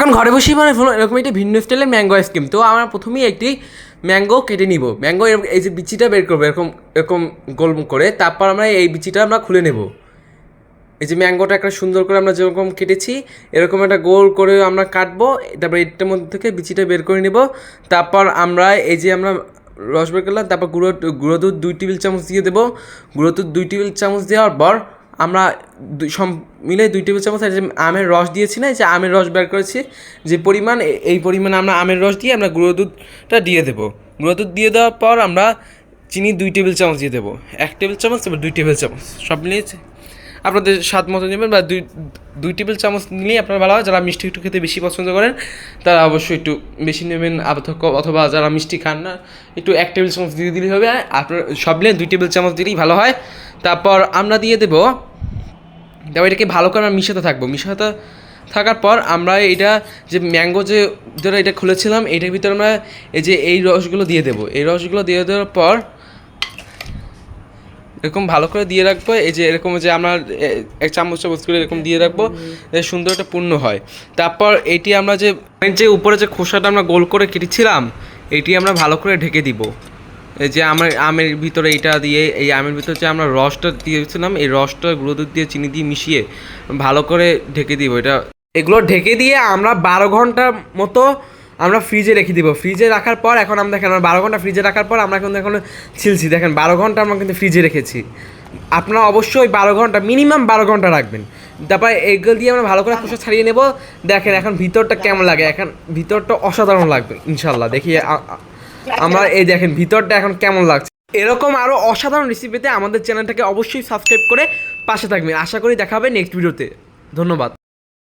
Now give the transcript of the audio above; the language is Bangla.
এখন ঘরে বসেই মানে এরকম একটি ভিন্ন স্টাইলের ম্যাঙ্গো আইসক্রিম তো আমরা প্রথমেই একটি ম্যাঙ্গো কেটে নিব। ম্যাঙ্গো এই যে বিচিটা বের করব, এরকম এরকম গোল করে, তারপর আমরা এই বিচিটা আমরা খুলে নেব। এই যে ম্যাঙ্গোটা একটা সুন্দর করে আমরা যেরকম কেটেছি, এরকম একটা গোল করে আমরা কাটবো, তারপর এটার মধ্যে থেকে বিচিটা বের করে নেব। তারপর আমরা এই যে আমরা রস বের করলাম, তারপর গুঁড়ো গুঁড়ো দুধ দুই টেবিল চামচ দিয়ে দেবো। গুঁড়ো দুধ দুই টেবিল চামচ দেওয়ার পর আমরা সব মিলে দুই টেবিল চামচ যে আমের রস দিয়েছি না যে আমের রস বের করেছি, যে পরিমাণ এই পরিমাণ আমরা আমের রস দিয়ে আমরা গুঁড়ো দুধটা দিয়ে দেবো। গুঁড়ো দুধ দিয়ে দেওয়ার পর আমরা চিনি দুই টেবিল চামচ দিয়ে দেবো। এক টেবিল চামচ তারপর দুই টেবিল চামচ, সব মিলিয়ে আপনাদের স্বাদ মতো নেবেন বা দুই দুই টেবিল চামচ নিলেই আপনার ভালো হয়। যারা মিষ্টি একটু খেতে বেশি পছন্দ করেন, তারা অবশ্যই একটু বেশি নেবেন অথবা যারা মিষ্টি খান না, একটু এক টেবিল চামচ দিয়ে দিলেই হবে। আপনার সব মিলিয়ে দুই টেবিল চামচ দিলেই ভালো হয়। তারপর আমরা দিয়ে দেবো তারপর এটাকে ভালো করে আমরা মিশাতে থাকব। মিশাতে থাকার পর আমরা এটা যে ম্যাঙ্গো যে ধরো এটা খুলেছিলাম এটার ভিতরে আমরা এই যে এই রসগুলো দিয়ে দেবো। এই রসগুলো দিয়ে দেওয়ার পর এরকম ভালো করে দিয়ে রাখব। এই যে এরকম যে আমরা এক চামচ চামচ করে এরকম দিয়ে রাখব সুন্দর একটা পূর্ণ হয়। তারপর এটি আমরা যে যে উপরে যে খোসাটা আমরা গোল করে কেটেছিলাম এটি আমরা ভালো করে ঢেকে দিব। যে আমার আমের ভিতরে এটা দিয়ে, এই আমের ভিতরে যে আমরা রসটা দিয়েছিলাম, এই রসটা গুঁড়ো দুধ দিয়ে চিনি দিয়ে মিশিয়ে ভালো করে ঢেকে দিব। এটা এগুলো ঢেকে দিয়ে আমরা বারো ঘণ্টার মতো আমরা ফ্রিজে রেখে দিব। ফ্রিজে রাখার পর এখন আমরা দেখেন আমরা বারো ঘণ্টা ফ্রিজে রাখার পর আমরা কিন্তু এখন ছিলছি। দেখেন, বারো ঘণ্টা আমরা কিন্তু ফ্রিজে রেখেছি। আপনারা অবশ্যই বারো ঘণ্টা মিনিমাম বারো ঘণ্টা রাখবেন। তারপর এগুলো দিয়ে আমরা ভালো করে খোসা ছাড়িয়ে নেব। দেখেন, এখন ভিতরটা কেমন লাগে? এখন ভিতরটা অসাধারণ লাগবে ইনশাল্লাহ দেখি আমরা এই দেখেন, ভিতরটা এখন কেমন লাগছে। এরকম আরও অসাধারণ রেসিপিতে আমাদের চ্যানেলটাকে অবশ্যই সাবস্ক্রাইব করে পাশে থাকবেন। আশা করি দেখা হবে নেক্সট ভিডিওতে ধন্যবাদ।